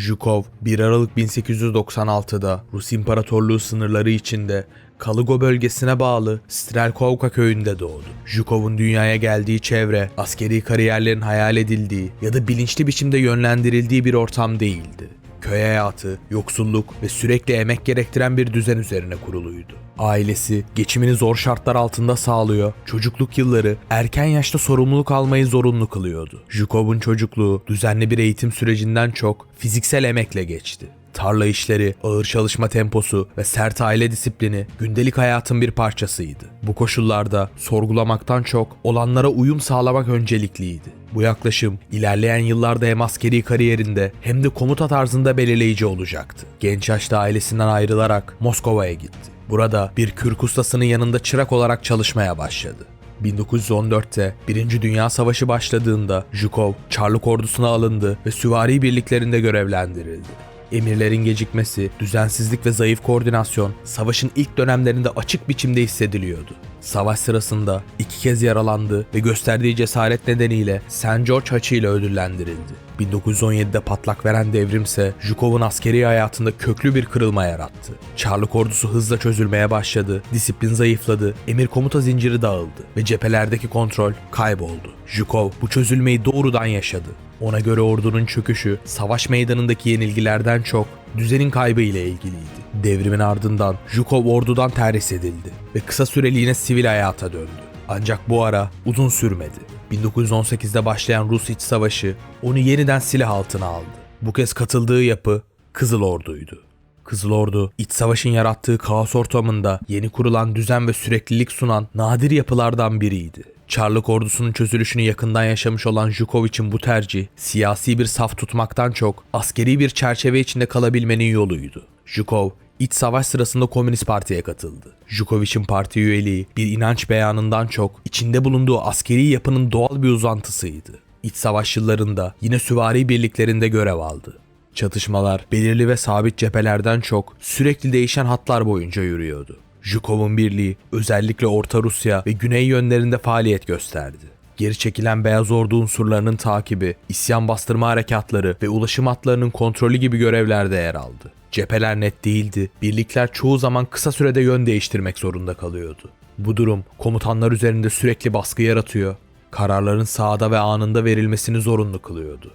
Zhukov 1 Aralık 1896'da Rus İmparatorluğu sınırları içinde Kalıgo bölgesine bağlı Strelkovka köyünde doğdu. Zhukov'un dünyaya geldiği çevre, askeri kariyerlerin hayal edildiği ya da bilinçli biçimde yönlendirildiği bir ortam değildi. Köy hayatı, yoksulluk ve sürekli emek gerektiren bir düzen üzerine kuruluydu. Ailesi geçimini zor şartlar altında sağlıyor, çocukluk yılları erken yaşta sorumluluk almayı zorunlu kılıyordu. Zhukov'un çocukluğu düzenli bir eğitim sürecinden çok fiziksel emekle geçti. Tarla işleri, ağır çalışma temposu ve sert aile disiplini gündelik hayatın bir parçasıydı. Bu koşullarda sorgulamaktan çok olanlara uyum sağlamak öncelikliydi. Bu yaklaşım ilerleyen yıllarda hem askeri kariyerinde hem de komuta tarzında belirleyici olacaktı. Genç yaşta ailesinden ayrılarak Moskova'ya gitti. Burada bir kürk ustasının yanında çırak olarak çalışmaya başladı. 1914'te Birinci Dünya Savaşı başladığında Zhukov Çarlık ordusuna alındı ve süvari birliklerinde görevlendirildi. Emirlerin gecikmesi, düzensizlik ve zayıf koordinasyon savaşın ilk dönemlerinde açık biçimde hissediliyordu. Savaş sırasında iki kez yaralandı ve gösterdiği cesaret nedeniyle St. George Haçı ile ödüllendirildi. 1917'de patlak veren devrimse Zhukov'un askeri hayatında köklü bir kırılma yarattı. Çarlık ordusu hızla çözülmeye başladı, disiplin zayıfladı, emir komuta zinciri dağıldı ve cephelerdeki kontrol kayboldu. Zhukov bu çözülmeyi doğrudan yaşadı. Ona göre ordunun çöküşü savaş meydanındaki yenilgilerden çok düzenin kaybı ile ilgiliydi. Devrimin ardından Zhukov ordudan terhis edildi ve kısa süreliğine sivil hayata döndü. Ancak bu ara uzun sürmedi. 1918'de başlayan Rus İç Savaşı onu yeniden silah altına aldı. Bu kez katıldığı yapı Kızıl Ordu'ydu. Kızıl Ordu, iç savaşın yarattığı kaos ortamında yeni kurulan düzen ve süreklilik sunan nadir yapılardan biriydi. Çarlık ordusunun çözülüşünü yakından yaşamış olan Zhukov için bu tercih, siyasi bir saf tutmaktan çok askeri bir çerçeve içinde kalabilmenin yoluydu. Zhukov, iç savaş sırasında Komünist Parti'ye katıldı. Zhukovic'in parti üyeliği bir inanç beyanından çok içinde bulunduğu askeri yapının doğal bir uzantısıydı. İç savaş yıllarında yine süvari birliklerinde görev aldı. Çatışmalar belirli ve sabit cephelerden çok sürekli değişen hatlar boyunca yürüyordu. Zhukov'un birliği özellikle Orta Rusya ve Güney yönlerinde faaliyet gösterdi. Geri çekilen Beyaz Ordu unsurlarının takibi, isyan bastırma harekatları ve ulaşım hatlarının kontrolü gibi görevlerde yer aldı. Cepheler net değildi, birlikler çoğu zaman kısa sürede yön değiştirmek zorunda kalıyordu. Bu durum komutanlar üzerinde sürekli baskı yaratıyor, kararların sahada ve anında verilmesini zorunlu kılıyordu.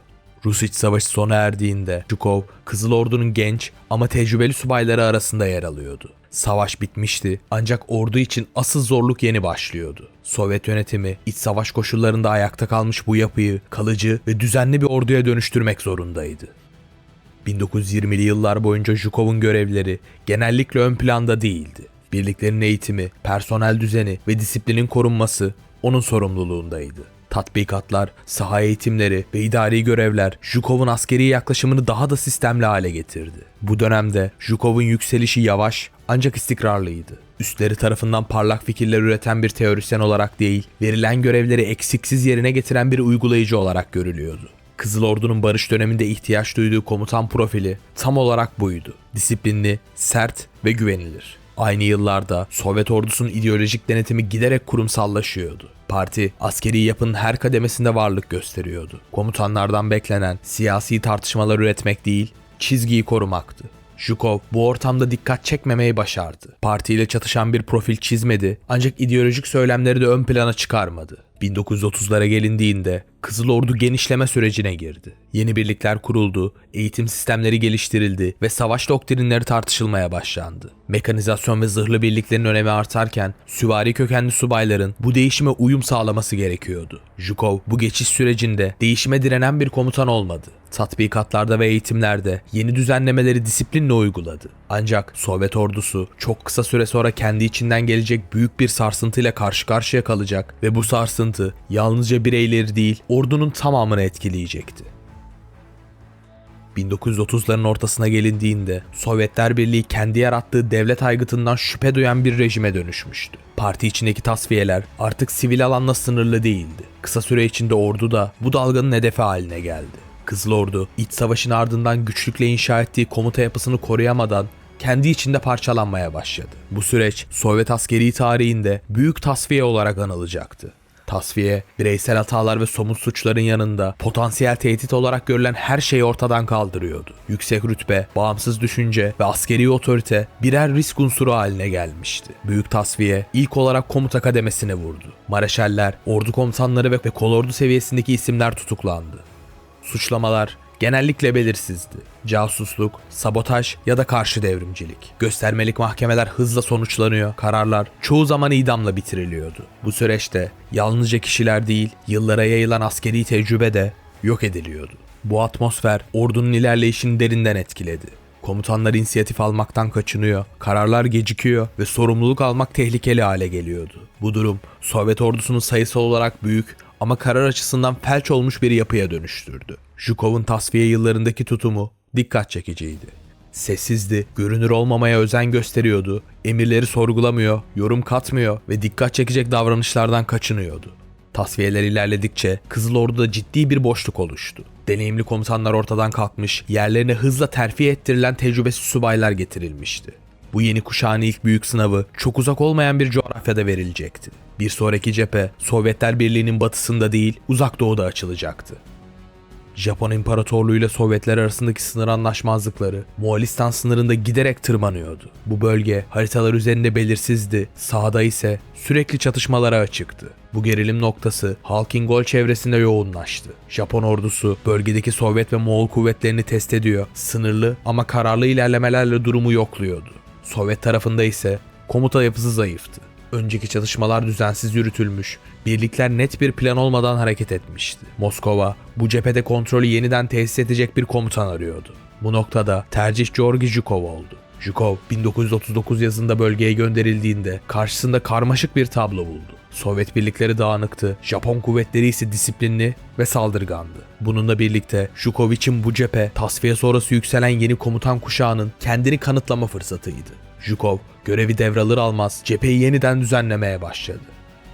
Rus İç Savaşı sona erdiğinde Zhukov, Kızıl Ordu'nun genç ama tecrübeli subayları arasında yer alıyordu. Savaş bitmişti ancak ordu için asıl zorluk yeni başlıyordu. Sovyet yönetimi iç savaş koşullarında ayakta kalmış bu yapıyı kalıcı ve düzenli bir orduya dönüştürmek zorundaydı. 1920'li yıllar boyunca Zhukov'un görevleri genellikle ön planda değildi. Birliklerin eğitimi, personel düzeni ve disiplinin korunması onun sorumluluğundaydı. Tatbikatlar, saha eğitimleri ve idari görevler Zhukov'un askeri yaklaşımını daha da sistemli hale getirdi. Bu dönemde Zhukov'un yükselişi yavaş ancak istikrarlıydı. Üstleri tarafından parlak fikirler üreten bir teorisyen olarak değil, verilen görevleri eksiksiz yerine getiren bir uygulayıcı olarak görülüyordu. Kızıl Ordu'nun barış döneminde ihtiyaç duyduğu komutan profili tam olarak buydu. Disiplinli, sert ve güvenilir. Aynı yıllarda Sovyet ordusunun ideolojik denetimi giderek kurumsallaşıyordu. Parti askeri yapının her kademesinde varlık gösteriyordu. Komutanlardan beklenen siyasi tartışmalar üretmek değil, çizgiyi korumaktı. Zhukov bu ortamda dikkat çekmemeyi başardı. Partiyle çatışan bir profil çizmedi ancak ideolojik söylemleri de ön plana çıkarmadı. 1930'lara gelindiğinde Kızıl Ordu genişleme sürecine girdi. Yeni birlikler kuruldu, eğitim sistemleri geliştirildi ve savaş doktrinleri tartışılmaya başlandı. Mekanizasyon ve zırhlı birliklerin önemi artarken süvari kökenli subayların bu değişime uyum sağlaması gerekiyordu. Zhukov bu geçiş sürecinde değişime direnen bir komutan olmadı. Tatbikatlarda ve eğitimlerde yeni düzenlemeleri disiplinle uyguladı. Ancak Sovyet ordusu çok kısa süre sonra kendi içinden gelecek büyük bir sarsıntıyla karşı karşıya kalacak ve bu sarsıntı yalnızca bireyleri değil ordunun tamamını etkileyecekti. 1930'ların ortasına gelindiğinde Sovyetler Birliği kendi yarattığı devlet aygıtından şüphe duyan bir rejime dönüşmüştü. Parti içindeki tasfiyeler artık sivil alanla sınırlı değildi. Kısa süre içinde ordu da bu dalganın hedefi haline geldi. Kızıl Ordu, iç savaşın ardından güçlükle inşa ettiği komuta yapısını koruyamadan kendi içinde parçalanmaya başladı. Bu süreç Sovyet askeri tarihinde büyük tasfiye olarak anılacaktı. Tasfiye, bireysel hatalar ve somut suçların yanında potansiyel tehdit olarak görülen her şeyi ortadan kaldırıyordu. Yüksek rütbe, bağımsız düşünce ve askeri otorite birer risk unsuru haline gelmişti. Büyük tasfiye ilk olarak komuta kademesine vurdu. Mareşaller, ordu komutanları ve kolordu seviyesindeki isimler tutuklandı. Suçlamalar genellikle belirsizdi. Casusluk, sabotaj ya da karşı devrimcilik. Göstermelik mahkemeler hızla sonuçlanıyor, kararlar çoğu zaman idamla bitiriliyordu. Bu süreçte yalnızca kişiler değil, yıllara yayılan askeri tecrübe de yok ediliyordu. Bu atmosfer ordunun ilerleyişini derinden etkiledi. Komutanlar inisiyatif almaktan kaçınıyor, kararlar gecikiyor ve sorumluluk almak tehlikeli hale geliyordu. Bu durum Sovyet ordusunun sayısal olarak büyük ama karar açısından felç olmuş bir yapıya dönüştürdü. Zhukov'un tasfiye yıllarındaki tutumu dikkat çekiciydi. Sessizdi, görünür olmamaya özen gösteriyordu, emirleri sorgulamıyor, yorum katmıyor ve dikkat çekecek davranışlardan kaçınıyordu. Tasfiyeler ilerledikçe Kızıl Ordu'da ciddi bir boşluk oluştu. Deneyimli komutanlar ortadan kalkmış, yerlerine hızla terfi ettirilen tecrübesiz subaylar getirilmişti. Bu yeni kuşağın ilk büyük sınavı çok uzak olmayan bir coğrafyada verilecekti. Bir sonraki cephe Sovyetler Birliği'nin batısında değil, uzak doğuda açılacaktı. Japon İmparatorluğu ile Sovyetler arasındaki sınır anlaşmazlıkları Moğolistan sınırında giderek tırmanıyordu. Bu bölge haritalar üzerinde belirsizdi, sahada ise sürekli çatışmalara açıktı. Bu gerilim noktası Halkin Gol çevresinde yoğunlaştı. Japon ordusu bölgedeki Sovyet ve Moğol kuvvetlerini test ediyor, sınırlı ama kararlı ilerlemelerle durumu yokluyordu. Sovyet tarafında ise komuta yapısı zayıftı. Önceki çalışmalar düzensiz yürütülmüş, birlikler net bir plan olmadan hareket etmişti. Moskova bu cephede kontrolü yeniden tesis edecek bir komutan arıyordu. Bu noktada tercih Georgi Zhukov oldu. Zhukov 1939 yazında bölgeye gönderildiğinde karşısında karmaşık bir tablo buldu. Sovyet birlikleri dağınıktı, Japon kuvvetleri ise disiplinli ve saldırgandı. Bununla birlikte Zhukov için bu cephe tasfiye sonrası yükselen yeni komutan kuşağının kendini kanıtlama fırsatıydı. Zhukov görevi devralır almaz cepheyi yeniden düzenlemeye başladı.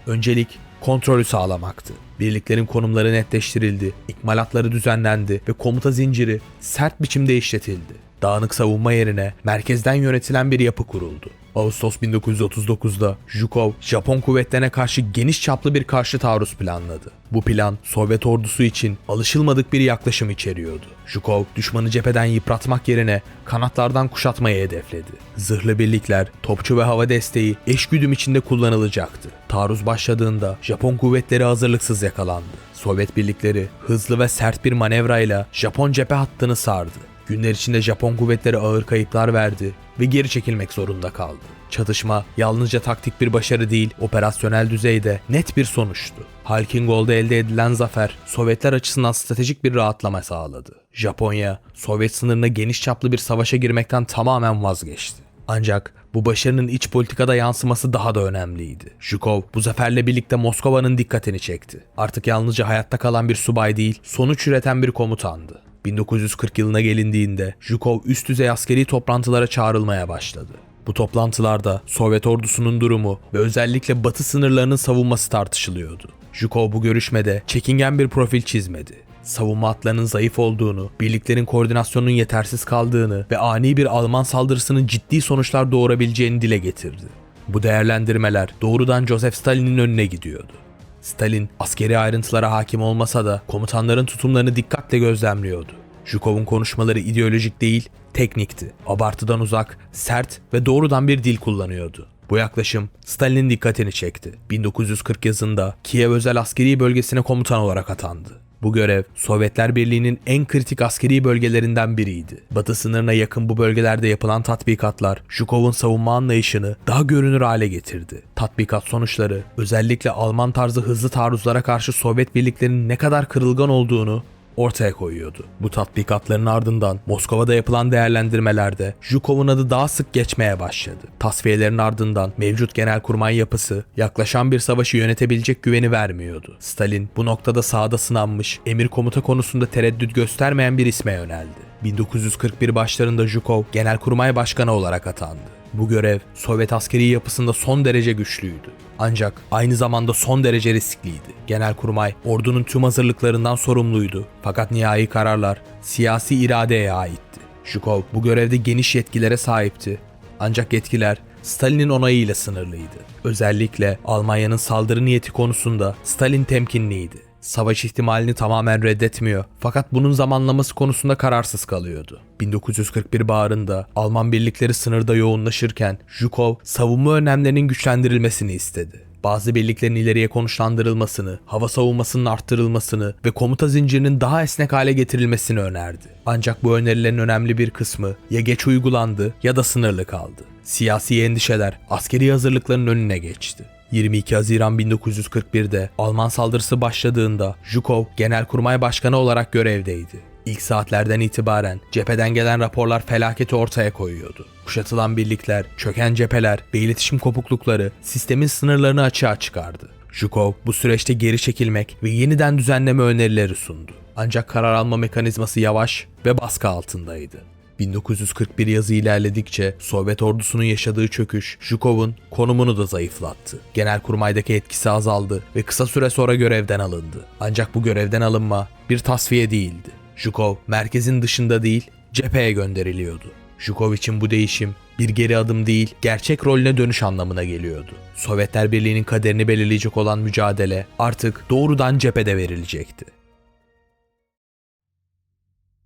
Öncelik kontrolü sağlamaktı. Birliklerin konumları netleştirildi, ikmalatları düzenlendi ve komuta zinciri sert biçimde işletildi. Dağınık savunma yerine merkezden yönetilen bir yapı kuruldu. Ağustos 1939'da Zhukov, Japon kuvvetlerine karşı geniş çaplı bir karşı taarruz planladı. Bu plan Sovyet ordusu için alışılmadık bir yaklaşım içeriyordu. Zhukov, düşmanı cepheden yıpratmak yerine kanatlardan kuşatmayı hedefledi. Zırhlı birlikler, topçu ve hava desteği eşgüdüm içinde kullanılacaktı. Taarruz başladığında Japon kuvvetleri hazırlıksız yakalandı. Sovyet birlikleri hızlı ve sert bir manevrayla Japon cephe hattını sardı. Günler içinde Japon kuvvetleri ağır kayıplar verdi ve geri çekilmek zorunda kaldı. Çatışma yalnızca taktik bir başarı değil, operasyonel düzeyde net bir sonuçtu. Halkingol'da elde edilen zafer Sovyetler açısından stratejik bir rahatlama sağladı. Japonya, Sovyet sınırına geniş çaplı bir savaşa girmekten tamamen vazgeçti. Ancak bu başarının iç politikada yansıması daha da önemliydi. Zhukov bu zaferle birlikte Moskova'nın dikkatini çekti. Artık yalnızca hayatta kalan bir subay değil, sonuç üreten bir komutandı. 1940 yılına gelindiğinde Zhukov üst düzey askeri toplantılara çağrılmaya başladı. Bu toplantılarda Sovyet ordusunun durumu ve özellikle batı sınırlarının savunması tartışılıyordu. Zhukov bu görüşmede çekingen bir profil çizmedi. Savunma hatlarının zayıf olduğunu, birliklerin koordinasyonunun yetersiz kaldığını ve ani bir Alman saldırısının ciddi sonuçlar doğurabileceğini dile getirdi. Bu değerlendirmeler doğrudan Joseph Stalin'in önüne gidiyordu. Stalin askeri ayrıntılara hakim olmasa da komutanların tutumlarını dikkatle gözlemliyordu. Zhukov'un konuşmaları ideolojik değil, teknikti. Abartıdan uzak, sert ve doğrudan bir dil kullanıyordu. Bu yaklaşım Stalin'in dikkatini çekti. 1940 yazında Kiev özel askeri bölgesine komutan olarak atandı. Bu görev Sovyetler Birliği'nin en kritik askeri bölgelerinden biriydi. Batı sınırına yakın bu bölgelerde yapılan tatbikatlar Zhukov'un savunma anlayışını daha görünür hale getirdi. Tatbikat sonuçları özellikle Alman tarzı hızlı taarruzlara karşı Sovyet birliklerinin ne kadar kırılgan olduğunu ortaya koyuyordu. Bu tatbikatların ardından Moskova'da yapılan değerlendirmelerde Zhukov'un adı daha sık geçmeye başladı. Tasfiyelerin ardından mevcut genelkurmay yapısı yaklaşan bir savaşı yönetebilecek güveni vermiyordu. Stalin bu noktada sahada sınanmış, emir komuta konusunda tereddüt göstermeyen bir isme yöneldi. 1941 başlarında Zhukov Genelkurmay Başkanı olarak atandı. Bu görev Sovyet askeri yapısında son derece güçlüydü. Ancak aynı zamanda son derece riskliydi. Genelkurmay ordunun tüm hazırlıklarından sorumluydu. Fakat nihai kararlar siyasi iradeye aitti. Zhukov bu görevde geniş yetkilere sahipti. Ancak yetkiler Stalin'in onayıyla sınırlıydı. Özellikle Almanya'nın saldırı niyeti konusunda Stalin temkinliydi. Savaş ihtimalini tamamen reddetmiyor fakat bunun zamanlaması konusunda kararsız kalıyordu. 1941 baharında Alman birlikleri sınırda yoğunlaşırken Zhukov savunma önlemlerinin güçlendirilmesini istedi. Bazı birliklerin ileriye konuşlandırılmasını, hava savunmasının arttırılmasını ve komuta zincirinin daha esnek hale getirilmesini önerdi. Ancak bu önerilerin önemli bir kısmı ya geç uygulandı ya da sınırlı kaldı. Siyasi endişeler askeri hazırlıkların önüne geçti. 22 Haziran 1941'de Alman saldırısı başladığında Zhukov Genelkurmay Başkanı olarak görevdeydi. İlk saatlerden itibaren cepheden gelen raporlar felaketi ortaya koyuyordu. Kuşatılan birlikler, çöken cepheler ve iletişim kopuklukları sistemin sınırlarını açığa çıkardı. Zhukov bu süreçte geri çekilmek ve yeniden düzenleme önerileri sundu. Ancak karar alma mekanizması yavaş ve baskı altındaydı. 1941 yazı ilerledikçe Sovyet ordusunun yaşadığı çöküş Zhukov'un konumunu da zayıflattı. Genelkurmay'daki etkisi azaldı ve kısa süre sonra görevden alındı. Ancak bu görevden alınma bir tasfiye değildi. Zhukov merkezin dışında değil cepheye gönderiliyordu. Zhukov için bu değişim bir geri adım değil gerçek rolüne dönüş anlamına geliyordu. Sovyetler Birliği'nin kaderini belirleyecek olan mücadele artık doğrudan cephede verilecekti.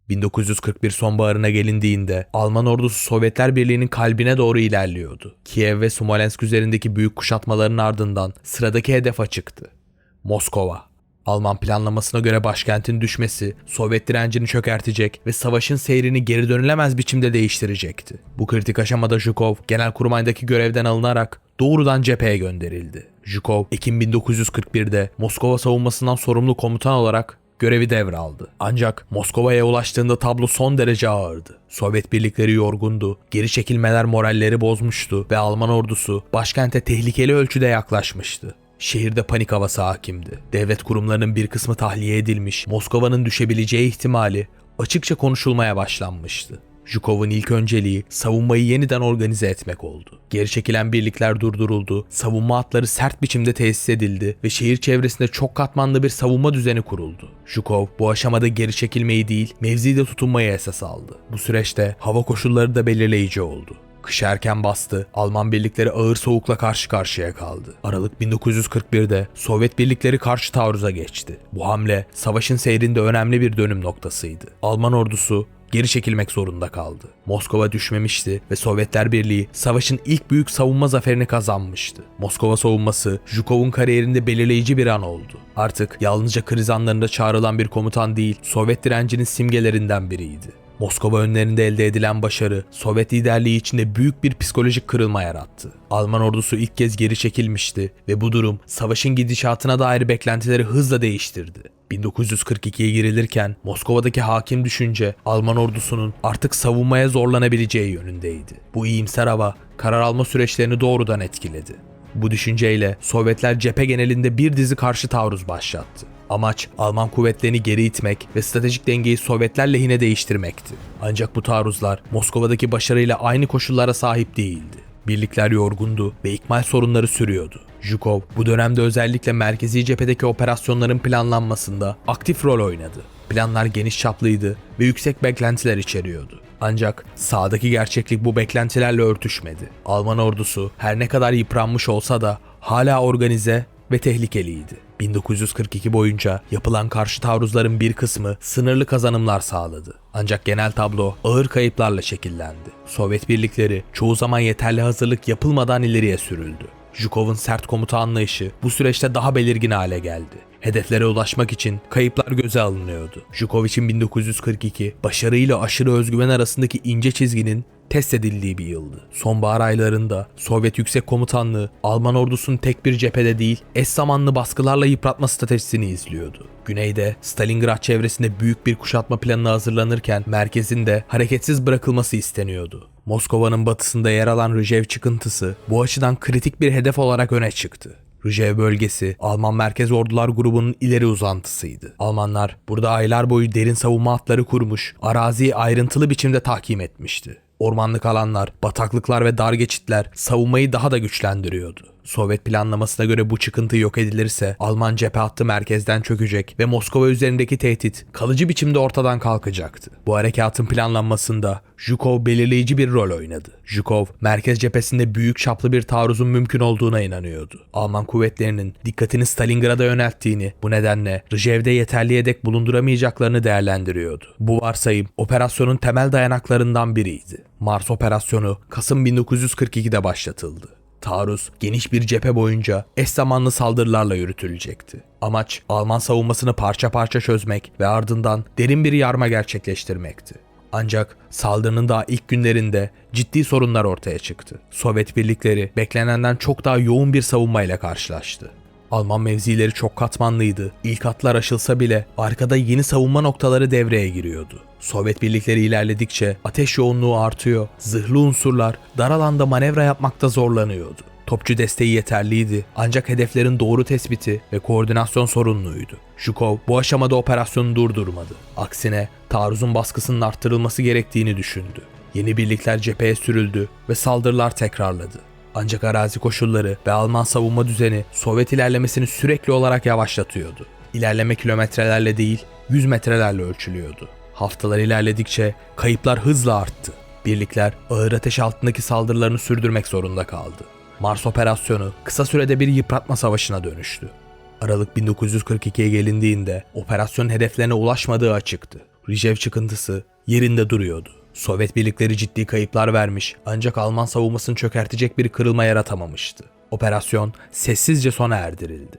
1941 sonbaharına gelindiğinde Alman ordusu Sovyetler Birliği'nin kalbine doğru ilerliyordu. Kiev ve Smolensk üzerindeki büyük kuşatmaların ardından sıradaki hedef açıktı. Moskova. Alman planlamasına göre başkentin düşmesi Sovyet direncini çökertecek ve savaşın seyrini geri dönülemez biçimde değiştirecekti. Bu kritik aşamada Zhukov Genelkurmay'daki görevden alınarak doğrudan cepheye gönderildi. Zhukov Ekim 1941'de Moskova savunmasından sorumlu komutan olarak görevi devraldı. Ancak Moskova'ya ulaştığında tablo son derece ağırdı. Sovyet birlikleri yorgundu, geri çekilmeler moralleri bozmuştu ve Alman ordusu başkente tehlikeli ölçüde yaklaşmıştı. Şehirde panik havası hakimdi. Devlet kurumlarının bir kısmı tahliye edilmiş, Moskova'nın düşebileceği ihtimali açıkça konuşulmaya başlanmıştı. Zhukov'un ilk önceliği savunmayı yeniden organize etmek oldu. Geri çekilen birlikler durduruldu, savunma hatları sert biçimde tesis edildi ve şehir çevresinde çok katmanlı bir savunma düzeni kuruldu. Zhukov bu aşamada geri çekilmeyi değil, mevzide tutunmayı esas aldı. Bu süreçte hava koşulları da belirleyici oldu. Kış erken bastı, Alman birlikleri ağır soğukla karşı karşıya kaldı. Aralık 1941'de Sovyet birlikleri karşı taarruza geçti. Bu hamle savaşın seyrinde önemli bir dönüm noktasıydı. Alman ordusu geri çekilmek zorunda kaldı. Moskova düşmemişti ve Sovyetler Birliği savaşın ilk büyük savunma zaferini kazanmıştı. Moskova savunması Zhukov'un kariyerinde belirleyici bir an oldu. Artık yalnızca kriz anlarında çağrılan bir komutan değil, Sovyet direncinin simgelerinden biriydi. Moskova önlerinde elde edilen başarı Sovyet liderliği içinde büyük bir psikolojik kırılma yarattı. Alman ordusu ilk kez geri çekilmişti ve bu durum savaşın gidişatına dair beklentileri hızla değiştirdi. 1942'ye girilirken Moskova'daki hakim düşünce Alman ordusunun artık savunmaya zorlanabileceği yönündeydi. Bu iyimser hava karar alma süreçlerini doğrudan etkiledi. Bu düşünceyle Sovyetler cephe genelinde bir dizi karşı taarruz başlattı. Amaç Alman kuvvetlerini geri itmek ve stratejik dengeyi Sovyetler lehine değiştirmekti. Ancak bu taarruzlar Moskova'daki başarıyla aynı koşullara sahip değildi. Birlikler yorgundu ve ikmal sorunları sürüyordu. Zhukov bu dönemde özellikle merkezi cephedeki operasyonların planlanmasında aktif rol oynadı. Planlar geniş çaplıydı ve yüksek beklentiler içeriyordu. Ancak sahadaki gerçeklik bu beklentilerle örtüşmedi. Alman ordusu her ne kadar yıpranmış olsa da hala organize ve tehlikeliydi. 1942 boyunca yapılan karşı taarruzların bir kısmı sınırlı kazanımlar sağladı. Ancak genel tablo ağır kayıplarla şekillendi. Sovyet birlikleri çoğu zaman yeterli hazırlık yapılmadan ileriye sürüldü. Zhukov'un sert komuta anlayışı bu süreçte daha belirgin hale geldi. Hedeflere ulaşmak için kayıplar göze alınıyordu. Zhukov için 1942 başarıyla aşırı özgüven arasındaki ince çizginin test edildiği bir yıldı. Sonbahar aylarında Sovyet Yüksek Komutanlığı Alman ordusunun tek bir cephede değil eş zamanlı baskılarla yıpratma stratejisini izliyordu. Güneyde Stalingrad çevresinde büyük bir kuşatma planı hazırlanırken merkezinde hareketsiz bırakılması isteniyordu. Moskova'nın batısında yer alan Rjev çıkıntısı bu açıdan kritik bir hedef olarak öne çıktı. Rjev bölgesi Alman Merkez Ordular grubunun ileri uzantısıydı. Almanlar burada aylar boyu derin savunma hatları kurmuş, araziyi ayrıntılı biçimde tahkim etmişti. Ormanlık alanlar, bataklıklar ve dar geçitler savunmayı daha da güçlendiriyordu. Sovyet planlamasına göre bu çıkıntı yok edilirse Alman cephe hattı merkezden çökecek ve Moskova üzerindeki tehdit kalıcı biçimde ortadan kalkacaktı. Bu harekatın planlanmasında Zhukov belirleyici bir rol oynadı. Zhukov, merkez cephesinde büyük çaplı bir taarruzun mümkün olduğuna inanıyordu. Alman kuvvetlerinin dikkatini Stalingrad'a yönelttiğini, bu nedenle Rjev'de yeterli yedek bulunduramayacaklarını değerlendiriyordu. Bu varsayım operasyonun temel dayanaklarından biriydi. Mars operasyonu Kasım 1942'de başlatıldı. Taarruz geniş bir cephe boyunca eş zamanlı saldırılarla yürütülecekti. Amaç Alman savunmasını parça parça çözmek ve ardından derin bir yarma gerçekleştirmekti. Ancak saldırının daha ilk günlerinde ciddi sorunlar ortaya çıktı. Sovyet birlikleri beklenenden çok daha yoğun bir savunmayla karşılaştı. Alman mevzileri çok katmanlıydı. İlk hatlar aşılsa bile arkada yeni savunma noktaları devreye giriyordu. Sovyet birlikleri ilerledikçe ateş yoğunluğu artıyor, zırhlı unsurlar dar alanda manevra yapmakta zorlanıyordu. Topçu desteği yeterliydi ancak hedeflerin doğru tespiti ve koordinasyon sorunluydu. Zhukov bu aşamada operasyonu durdurmadı. Aksine taarruzun baskısının arttırılması gerektiğini düşündü. Yeni birlikler cepheye sürüldü ve saldırılar tekrarladı. Ancak arazi koşulları ve Alman savunma düzeni Sovyet ilerlemesini sürekli olarak yavaşlatıyordu. İlerleme kilometrelerle değil, 100 metrelerle ölçülüyordu. Haftalar ilerledikçe kayıplar hızla arttı. Birlikler ağır ateş altındaki saldırılarını sürdürmek zorunda kaldı. Mars operasyonu kısa sürede bir yıpratma savaşına dönüştü. Aralık 1942'ye gelindiğinde operasyonun hedeflerine ulaşmadığı açıktı. Rijev çıkıntısı yerinde duruyordu. Sovyet birlikleri ciddi kayıplar vermiş ancak Alman savunmasını çökertecek bir kırılma yaratamamıştı. Operasyon sessizce sona erdirildi.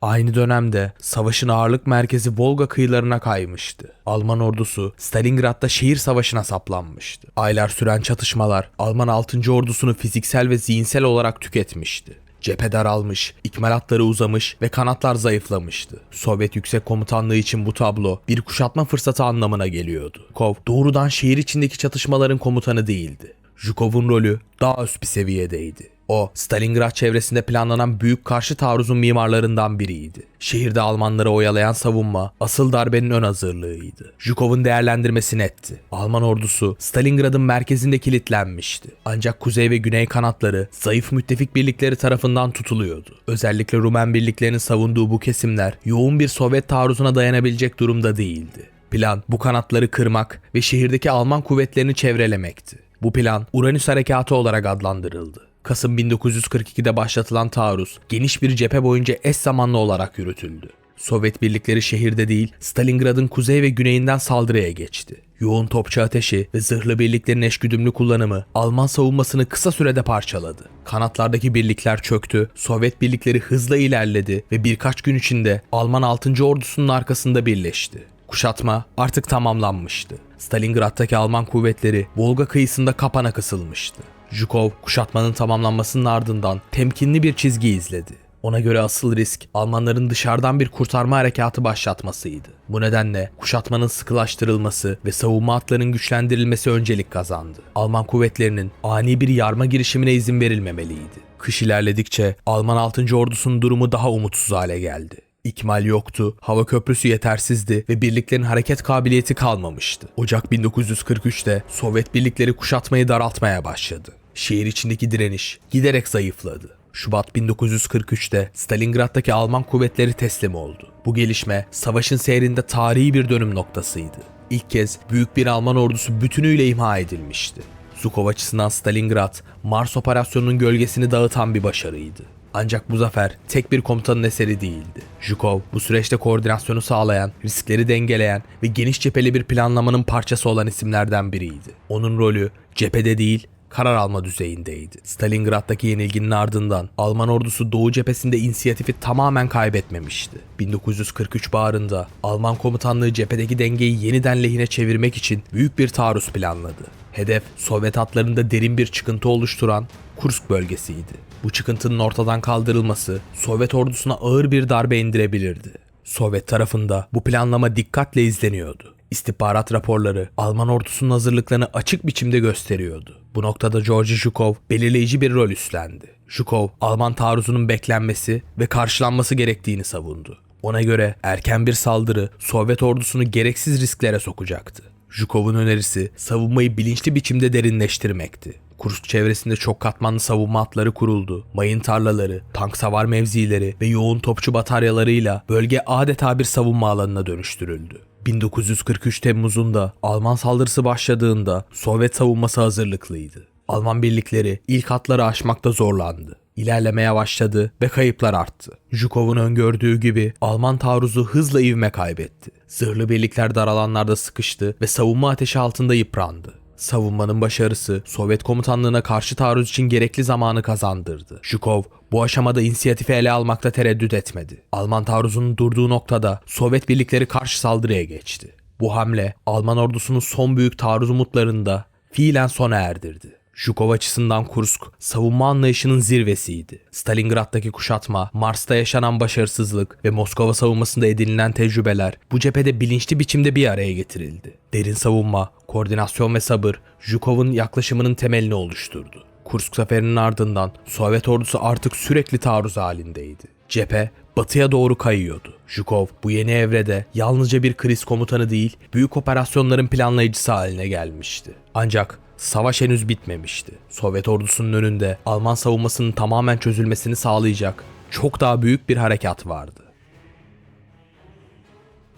Aynı dönemde savaşın ağırlık merkezi Volga kıyılarına kaymıştı. Alman ordusu Stalingrad'da şehir savaşına saplanmıştı. Aylar süren çatışmalar Alman 6. ordusunu fiziksel ve zihinsel olarak tüketmişti. Cephe daralmış, ikmalatları uzamış ve kanatlar zayıflamıştı. Sovyet Yüksek Komutanlığı için bu tablo bir kuşatma fırsatı anlamına geliyordu. Kov doğrudan şehir içindeki çatışmaların komutanı değildi. Zhukov'un rolü daha üst bir seviyedeydi. O, Stalingrad çevresinde planlanan büyük karşı taarruzun mimarlarından biriydi. Şehirde Almanları oyalayan savunma, asıl darbenin ön hazırlığıydı. Zhukov'un değerlendirmesi netti. Alman ordusu Stalingrad'ın merkezinde kilitlenmişti. Ancak kuzey ve güney kanatları zayıf müttefik birlikleri tarafından tutuluyordu. Özellikle Rumen birliklerinin savunduğu bu kesimler yoğun bir Sovyet taarruzuna dayanabilecek durumda değildi. Plan bu kanatları kırmak ve şehirdeki Alman kuvvetlerini çevrelemekti. Bu plan Uranüs Harekatı olarak adlandırıldı. Kasım 1942'de başlatılan taarruz geniş bir cephe boyunca eş zamanlı olarak yürütüldü. Sovyet birlikleri şehirde değil Stalingrad'ın kuzey ve güneyinden saldırıya geçti. Yoğun topçu ateşi ve zırhlı birliklerin eşgüdümlü kullanımı Alman savunmasını kısa sürede parçaladı. Kanatlardaki birlikler çöktü, Sovyet birlikleri hızla ilerledi ve birkaç gün içinde Alman 6. ordusunun arkasında birleşti. Kuşatma artık tamamlanmıştı. Stalingrad'daki Alman kuvvetleri Volga kıyısında kapana kısılmıştı. Zhukov kuşatmanın tamamlanmasının ardından temkinli bir çizgi izledi. Ona göre asıl risk Almanların dışarıdan bir kurtarma harekatı başlatmasıydı. Bu nedenle kuşatmanın sıkılaştırılması ve savunma hatlarının güçlendirilmesi öncelik kazandı. Alman kuvvetlerinin ani bir yarma girişimine izin verilmemeliydi. Kış ilerledikçe Alman 6. ordusunun durumu daha umutsuz hale geldi. İkmal yoktu, hava köprüsü yetersizdi ve birliklerin hareket kabiliyeti kalmamıştı. Ocak 1943'te Sovyet birlikleri kuşatmayı daraltmaya başladı. Şehir içindeki direniş giderek zayıfladı. Şubat 1943'te Stalingrad'daki Alman kuvvetleri teslim oldu. Bu gelişme savaşın seyrinde tarihi bir dönüm noktasıydı. İlk kez büyük bir Alman ordusu bütünüyle imha edilmişti. Zhukov açısından Stalingrad, Mars operasyonunun gölgesini dağıtan bir başarıydı. Ancak bu zafer tek bir komutanın eseri değildi. Zhukov bu süreçte koordinasyonu sağlayan, riskleri dengeleyen ve geniş cepheli bir planlamanın parçası olan isimlerden biriydi. Onun rolü cephede değil, karar alma düzeyindeydi. Stalingrad'daki yenilginin ardından Alman ordusu Doğu cephesinde inisiyatifi tamamen kaybetmemişti. 1943 baharında Alman komutanlığı cephedeki dengeyi yeniden lehine çevirmek için büyük bir taarruz planladı. Hedef Sovyet hatlarında derin bir çıkıntı oluşturan Kursk bölgesiydi. Bu çıkıntının ortadan kaldırılması Sovyet ordusuna ağır bir darbe indirebilirdi. Sovyet tarafında bu planlama dikkatle izleniyordu. İstihbarat raporları Alman ordusunun hazırlıklarını açık biçimde gösteriyordu. Bu noktada Georgi Zhukov belirleyici bir rol üstlendi. Zhukov, Alman taarruzunun beklenmesi ve karşılanması gerektiğini savundu. Ona göre erken bir saldırı Sovyet ordusunu gereksiz risklere sokacaktı. Zhukov'un önerisi savunmayı bilinçli biçimde derinleştirmekti. Kursk çevresinde çok katmanlı savunma hatları kuruldu. Mayın tarlaları, tank savar mevzileri ve yoğun topçu bataryalarıyla bölge adeta bir savunma alanına dönüştürüldü. 1943 Temmuz'unda Alman saldırısı başladığında Sovyet savunması hazırlıklıydı. Alman birlikleri ilk hatları aşmakta zorlandı. İlerlemeye başladı ve kayıplar arttı. Zhukov'un öngördüğü gibi Alman taarruzu hızla ivme kaybetti. Zırhlı birlikler dar alanlarda sıkıştı ve savunma ateşi altında yıprandı. Savunmanın başarısı Sovyet komutanlığına karşı taarruz için gerekli zamanı kazandırdı. Zhukov bu aşamada inisiyatifi ele almakta tereddüt etmedi. Alman taarruzunun durduğu noktada Sovyet birlikleri karşı saldırıya geçti. Bu hamle Alman ordusunun son büyük taarruz umutlarını da fiilen sona erdirdi. Zhukov açısından Kursk savunma anlayışının zirvesiydi. Stalingrad'daki kuşatma, Mars'ta yaşanan başarısızlık ve Moskova savunmasında edinilen tecrübeler bu cephede bilinçli biçimde bir araya getirildi. Derin savunma, koordinasyon ve sabır Zhukov'un yaklaşımının temelini oluşturdu. Kursk zaferinin ardından Sovyet ordusu artık sürekli taarruz halindeydi. Cephe batıya doğru kayıyordu. Zhukov bu yeni evrede yalnızca bir kriz komutanı değil, büyük operasyonların planlayıcısı haline gelmişti. Ancak Savaş henüz bitmemişti. Sovyet ordusunun önünde Alman savunmasının tamamen çözülmesini sağlayacak çok daha büyük bir harekat vardı.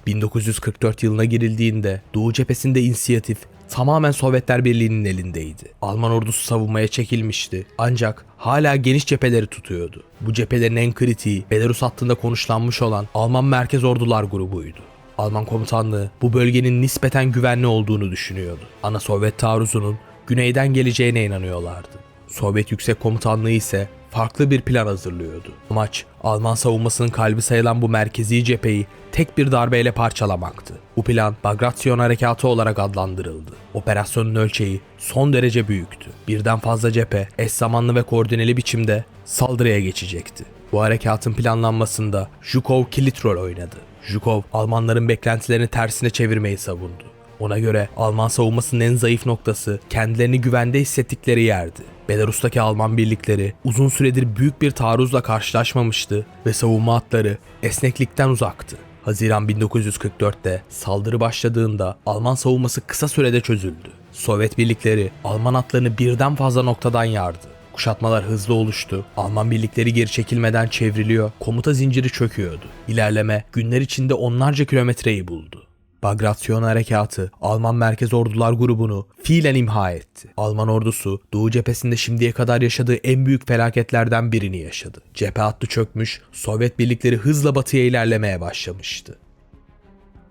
1944 yılına girildiğinde Doğu cephesinde inisiyatif tamamen Sovyetler Birliği'nin elindeydi. Alman ordusu savunmaya çekilmişti ancak hala geniş cepheleri tutuyordu. Bu cephelerin en kritiği Belarus hattında konuşlanmış olan Alman Merkez Ordular grubuydu. Alman komutanlığı bu bölgenin nispeten güvenli olduğunu düşünüyordu. Ana Sovyet taarruzunun güneyden geleceğine inanıyorlardı. Sovyet Yüksek Komutanlığı ise farklı bir plan hazırlıyordu. Amaç Alman savunmasının kalbi sayılan bu merkezi cepheyi tek bir darbeyle parçalamaktı. Bu plan Bagration Harekatı olarak adlandırıldı. Operasyonun ölçeği son derece büyüktü. Birden fazla cephe eş zamanlı ve koordineli biçimde saldırıya geçecekti. Bu harekatın planlanmasında Zhukov kilit rol oynadı. Zhukov Almanların beklentilerini tersine çevirmeyi savundu. Ona göre Alman savunmasının en zayıf noktası kendilerini güvende hissettikleri yerdi. Belarus'taki Alman birlikleri uzun süredir büyük bir taarruzla karşılaşmamıştı ve savunma hatları esneklikten uzaktı. Haziran 1944'te saldırı başladığında Alman savunması kısa sürede çözüldü. Sovyet birlikleri Alman hatlarını birden fazla noktadan yardı. Kuşatmalar hızlı oluştu. Alman birlikleri geri çekilmeden çevriliyor, komuta zinciri çöküyordu. İlerleme günler içinde onlarca kilometreyi buldu. Bagration Harekatı Alman Merkez Ordular grubunu fiilen imha etti. Alman ordusu Doğu cephesinde şimdiye kadar yaşadığı en büyük felaketlerden birini yaşadı. Cephe hattı çökmüş, Sovyet birlikleri hızla batıya ilerlemeye başlamıştı.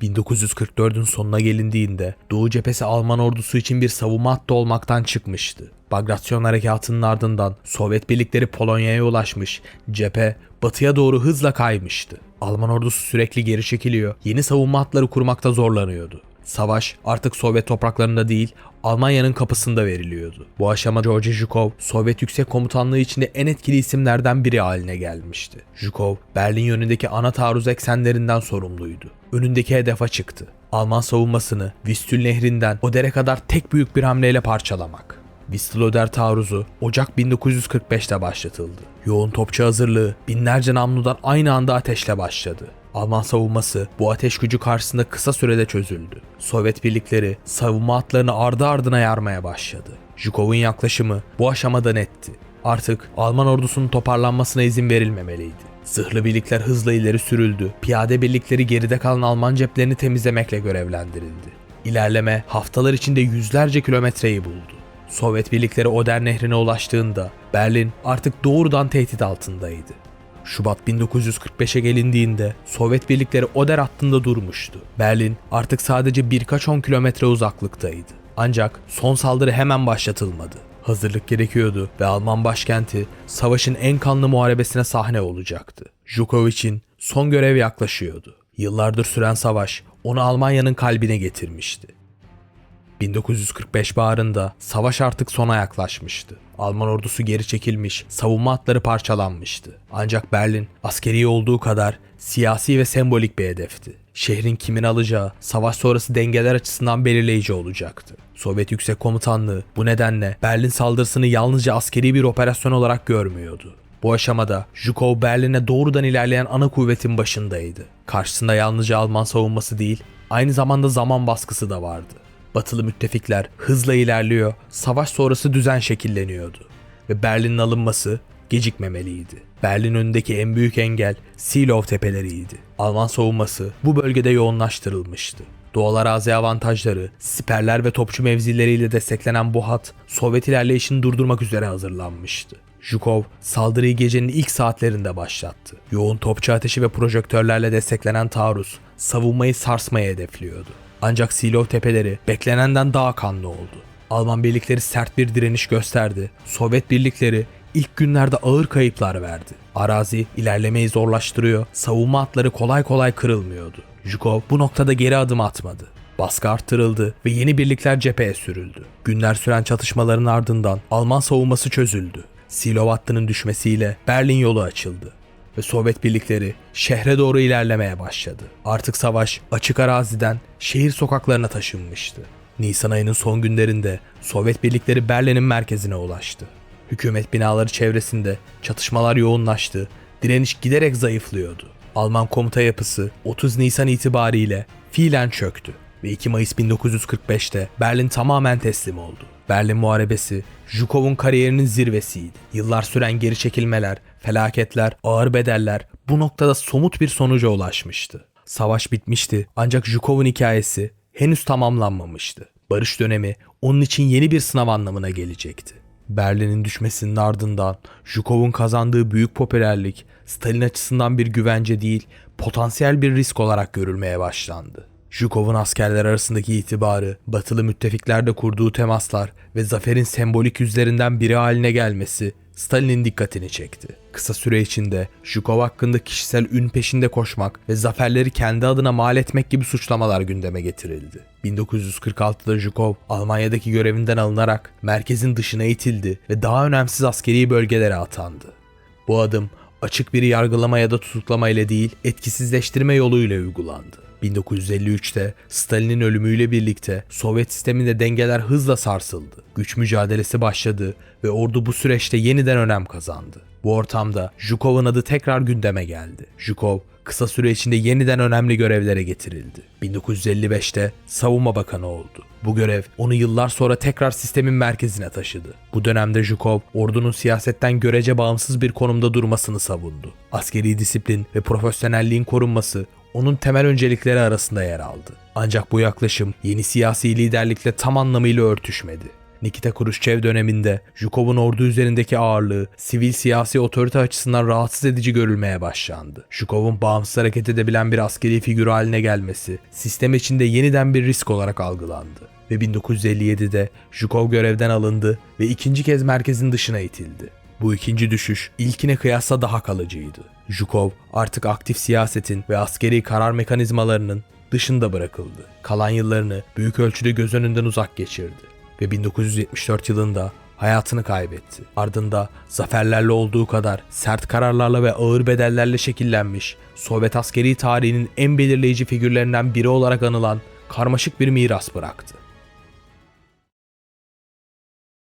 1944'ün sonuna gelindiğinde Doğu cephesi Alman ordusu için bir savunma hattı olmaktan çıkmıştı. Bagration harekatının ardından Sovyet birlikleri Polonya'ya ulaşmış, cephe batıya doğru hızla kaymıştı. Alman ordusu sürekli geri çekiliyor, yeni savunma hatları kurmakta zorlanıyordu. Savaş artık Sovyet topraklarında değil, Almanya'nın kapısında veriliyordu. Bu aşama George Zhukov, Sovyet Yüksek Komutanlığı içinde en etkili isimlerden biri haline gelmişti. Zhukov, Berlin yönündeki ana taarruz eksenlerinden sorumluydu. Önündeki hedef açıktı. Alman savunmasını Vistül Nehri'nden Oder'e kadar tek büyük bir hamleyle parçalamak. Vistloder taarruzu Ocak 1945'te başlatıldı. Yoğun topçu hazırlığı binlerce namludan aynı anda ateşle başladı. Alman savunması bu ateş gücü karşısında kısa sürede çözüldü. Sovyet birlikleri savunma hatlarını ardı ardına yarmaya başladı. Zhukov'un yaklaşımı bu aşamada netti. Artık Alman ordusunun toparlanmasına izin verilmemeliydi. Zırhlı birlikler hızla ileri sürüldü. Piyade birlikleri geride kalan Alman ceplerini temizlemekle görevlendirildi. İlerleme haftalar içinde yüzlerce kilometreyi buldu. Sovyet birlikleri Oder nehrine ulaştığında Berlin artık doğrudan tehdit altındaydı. Şubat 1945'e gelindiğinde Sovyet birlikleri Oder hattında durmuştu. Berlin artık sadece birkaç on kilometre uzaklıktaydı. Ancak son saldırı hemen başlatılmadı. Hazırlık gerekiyordu ve Alman başkenti savaşın en kanlı muharebesine sahne olacaktı. Zhukov için son görev yaklaşıyordu. Yıllardır süren savaş onu Almanya'nın kalbine getirmişti. 1945 baharında savaş artık sona yaklaşmıştı. Alman ordusu geri çekilmiş, savunma hatları parçalanmıştı. Ancak Berlin askeri olduğu kadar siyasi ve sembolik bir hedefti. Şehrin kimin alacağı savaş sonrası dengeler açısından belirleyici olacaktı. Sovyet Yüksek Komutanlığı bu nedenle Berlin saldırısını yalnızca askeri bir operasyon olarak görmüyordu. Bu aşamada Zhukov Berlin'e doğrudan ilerleyen ana kuvvetin başındaydı. Karşısında yalnızca Alman savunması değil, aynı zamanda zaman baskısı da vardı. Batılı müttefikler hızla ilerliyor, savaş sonrası düzen şekilleniyordu. Ve Berlin'in alınması gecikmemeliydi. Berlin önündeki en büyük engel Seelow tepeleriydi. Alman savunması bu bölgede yoğunlaştırılmıştı. Doğal arazi avantajları, siperler ve topçu mevzileriyle desteklenen bu hat, Sovyet ilerleyişini durdurmak üzere hazırlanmıştı. Zhukov saldırıyı gecenin ilk saatlerinde başlattı. Yoğun topçu ateşi ve projektörlerle desteklenen taarruz savunmayı sarsmaya hedefliyordu. Ancak Silov tepeleri beklenenden daha kanlı oldu. Alman birlikleri sert bir direniş gösterdi. Sovyet birlikleri ilk günlerde ağır kayıplar verdi. Arazi ilerlemeyi zorlaştırıyor, savunma hatları kolay kolay kırılmıyordu. Zhukov bu noktada geri adım atmadı. Baskı arttırıldı ve yeni birlikler cepheye sürüldü. Günler süren çatışmaların ardından Alman savunması çözüldü. Silov hattının düşmesiyle Berlin yolu açıldı ve Sovyet birlikleri şehre doğru ilerlemeye başladı. Artık savaş açık araziden şehir sokaklarına taşınmıştı. Nisan ayının son günlerinde Sovyet birlikleri Berlin'in merkezine ulaştı. Hükümet binaları çevresinde çatışmalar yoğunlaştı, direniş giderek zayıflıyordu. Alman komuta yapısı 30 Nisan itibariyle fiilen çöktü ve 2 Mayıs 1945'te Berlin tamamen teslim oldu. Berlin Muharebesi, Zhukov'un kariyerinin zirvesiydi. Yıllar süren geri çekilmeler, felaketler, ağır bedeller bu noktada somut bir sonuca ulaşmıştı. Savaş bitmişti ancak Zhukov'un hikayesi henüz tamamlanmamıştı. Barış dönemi onun için yeni bir sınav anlamına gelecekti. Berlin'in düşmesinin ardından Zhukov'un kazandığı büyük popülerlik Stalin açısından bir güvence değil, potansiyel bir risk olarak görülmeye başlandı. Zhukov'un askerler arasındaki itibarı, batılı müttefiklerde kurduğu temaslar ve zaferin sembolik yüzlerinden biri haline gelmesi Stalin'in dikkatini çekti. Kısa süre içinde Zhukov hakkında kişisel ün peşinde koşmak ve zaferleri kendi adına mal etmek gibi suçlamalar gündeme getirildi. 1946'da Zhukov Almanya'daki görevinden alınarak merkezin dışına itildi ve daha önemsiz askeri bölgelere atandı. Bu adım açık bir yargılama ya da tutuklama ile değil etkisizleştirme yoluyla uygulandı. 1953'te Stalin'in ölümüyle birlikte Sovyet sisteminde dengeler hızla sarsıldı. Güç mücadelesi başladı ve ordu bu süreçte yeniden önem kazandı. Bu ortamda Zhukov'un adı tekrar gündeme geldi. Zhukov kısa süre içinde yeniden önemli görevlere getirildi. 1955'te Savunma Bakanı oldu. Bu görev onu yıllar sonra tekrar sistemin merkezine taşıdı. Bu dönemde Zhukov ordunun siyasetten görece bağımsız bir konumda durmasını savundu. Askeri disiplin ve profesyonelliğin korunması onun temel öncelikleri arasında yer aldı. Ancak bu yaklaşım yeni siyasi liderlikle tam anlamıyla örtüşmedi. Nikita Khrushchev döneminde Zhukov'un ordu üzerindeki ağırlığı sivil siyasi otorite açısından rahatsız edici görülmeye başlandı. Zhukov'un bağımsız hareket edebilen bir askeri figür haline gelmesi sistem içinde yeniden bir risk olarak algılandı. Ve 1957'de Zhukov görevden alındı ve ikinci kez merkezin dışına itildi. Bu ikinci düşüş ilkine kıyasla daha kalıcıydı. Zhukov artık aktif siyasetin ve askeri karar mekanizmalarının dışında bırakıldı. Kalan yıllarını büyük ölçüde göz önünden uzak geçirdi ve 1974 yılında hayatını kaybetti. Ardında zaferlerle olduğu kadar sert kararlarla ve ağır bedellerle şekillenmiş Sovyet askeri tarihinin en belirleyici figürlerinden biri olarak anılan karmaşık bir miras bıraktı.